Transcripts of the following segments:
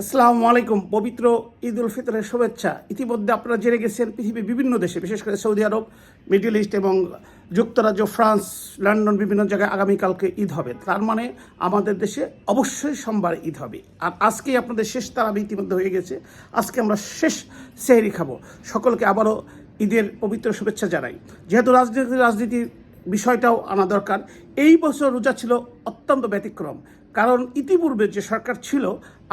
আসসালামু আলাইকুম, পবিত্র ঈদ উল ফিতরের শুভেচ্ছা। ইতিমধ্যে আপনারা জেনে গেছেন পৃথিবীর বিভিন্ন দেশে, বিশেষ করে সৌদি আরব, মিডিল ইস্ট এবং যুক্তরাজ্য, ফ্রান্স, লন্ডন বিভিন্ন জায়গায় আগামীকালকে ঈদ হবে। তার মানে আমাদের দেশে অবশ্যই সোমবার ঈদ হবে। আর আজকেই আপনাদের শেষ তারাবি ইতিমধ্যে হয়ে গেছে। আজকে আমরা শেষ সেহরি খাব। সকলকে আবারও ঈদের পবিত্র শুভেচ্ছা জানাই। যেহেতু রাজনীতি, রাজনীতির বিষয়টাও আনা দরকার, এই বছর রোজা ছিল অত্যন্ত ব্যতিক্রম। কারণ ইতিপূর্বে যে সরকার ছিল,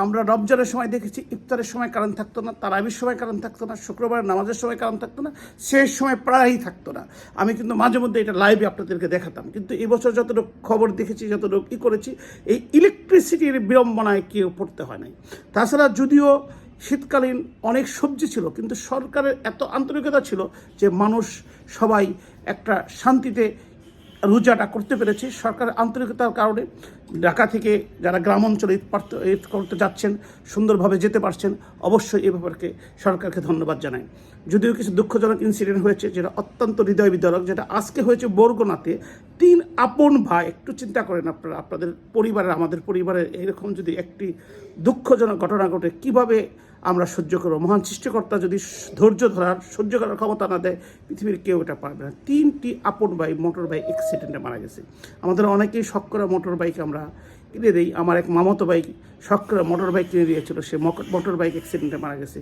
আমরা রমজানের সময় দেখেছি, ইফতারের সময় কারণ থাকতো না, তারাবির সময় কারণ থাকতো না শুক্রবার নামাজের সময় কারণ থাকতো না, শেষ সময় প্রায়ই থাকতো না। আমি কিন্তু মাঝে মধ্যে এটা লাইভে আপনাদেরকে দেখাতাম। কিন্তু এবছর যতটুকু খবর দেখেছি, যতটুকু ই করেছি, এই ইলেকট্রিসিটির বিড়ম্বনায় কেউ পড়তে হয় নাই। তাছাড়া যদিও শীতকালীন অনেক সবজি ছিল, কিন্তু সরকারের এত আন্তরিকতা ছিল যে মানুষ সবাই একটা শান্তিতে রোজাটা করতে পেরেছে। সরকারের আন্তরিকতার কারণে ঢাকা থেকে যারা গ্রাম অঞ্চলে ঈদ করতে যাচ্ছেন, সুন্দরভাবে যেতে পারছেন, অবশ্যই এ ব্যাপারকে সরকারকে ধন্যবাদ জানাই। যদিও কিছু দুঃখজনক ইনসিডেন্ট হয়েছে, যেটা অত্যন্ত হৃদয় বিদারক যেটা আজকে হয়েছে বরগুনাতে। তিন আপন ভাই, একটু চিন্তা করেন আপনারা, আপনাদের পরিবারের, আমাদের পরিবারের এরকম যদি একটি দুঃখজনক ঘটনা ঘটে, কীভাবে আমরা সহ্য করব। মহান সৃষ্টিকর্তা যদি ধৈর্য ধরার, সহ্য করার ক্ষমতা না দেয়, পৃথিবীর কেউ এটা পারবে না। তিনটি আপন বাইক মোটর বাইক অ্যাক্সিডেন্টে মারা গেছে। আমাদের অনেকেই শখ করা মোটর বাইক আমরা কিনে দিই। আমার এক মামতো বাইক শখ করে মোটর বাইক কিনে দিয়েছিল। সে মোটর বাইক অ্যাক্সিডেন্টে মারা গেছে।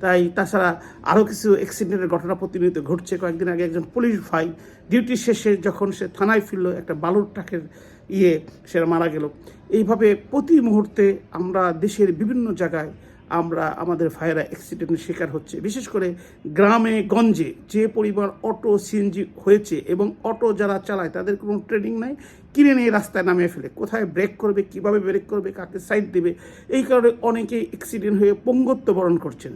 তাই তাছাড়া আরও কিছু অ্যাক্সিডেন্টের ঘটনা প্রতিনিয়ত ঘটছে। কয়েকদিন আগে একজন পুলিশ ভাই ডিউটি শেষে যখন সে থানায় ফিরল, একটা বালুর ট্রাকের ইয়ে সে মারা গেল। এইভাবে প্রতি মুহূর্তে আমরা দেশের বিভিন্ন জায়গায় আমরা আমাদের ভাইয়েরা অ্যাক্সিডেন্টের শিকার হচ্ছে। বিশেষ করে গ্রামে, গঞ্জে যে পরিমাণ অটো সিএনজি হয়েছে এবং অটো যারা চালায় তাদের কোনো ট্রেনিং নাই, কিনে নিয়ে রাস্তায় নামিয়ে ফেলে। কোথায় ব্রেক করবে, কীভাবে ব্রেক করবে, কাকে সাইড দেবে, এই কারণে অনেকেই অ্যাক্সিডেন্ট হয়ে পঙ্গত্ব বরণ করছেন।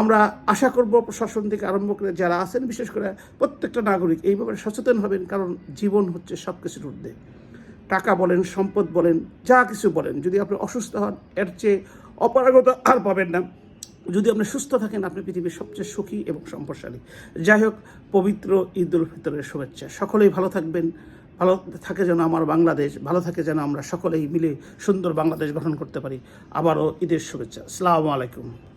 আমরা আশা করব প্রশাসন থেকে আরম্ভ করে যারা আছেন, বিশেষ করে প্রত্যেকটা নাগরিক এই ব্যাপারে সচেতন হবেন, কারণ জীবন হচ্ছে সব কিছুর ঊর্ধ্বে। টাকা বলেন, সম্পদ বলেন, যা কিছু বলেন, যদি আপনি অসুস্থ হন, এর চেয়ে অপারগতা আর পাবেন না। যদি আপনি সুস্থ থাকেন, আপনি পৃথিবীর সবচেয়ে সুখী এবং সম্পদশালী। যাই হোক, পবিত্র ঈদ উল ফিতরের শুভেচ্ছা। সকলেই ভালো থাকবেন, ভালো থাকে যেন আমার বাংলাদেশ, ভালো থাকে যেন আমরা সকলেই মিলে সুন্দর বাংলাদেশ গঠন করতে পারি। আবারও ঈদের শুভেচ্ছা। আসসালামু আলাইকুম।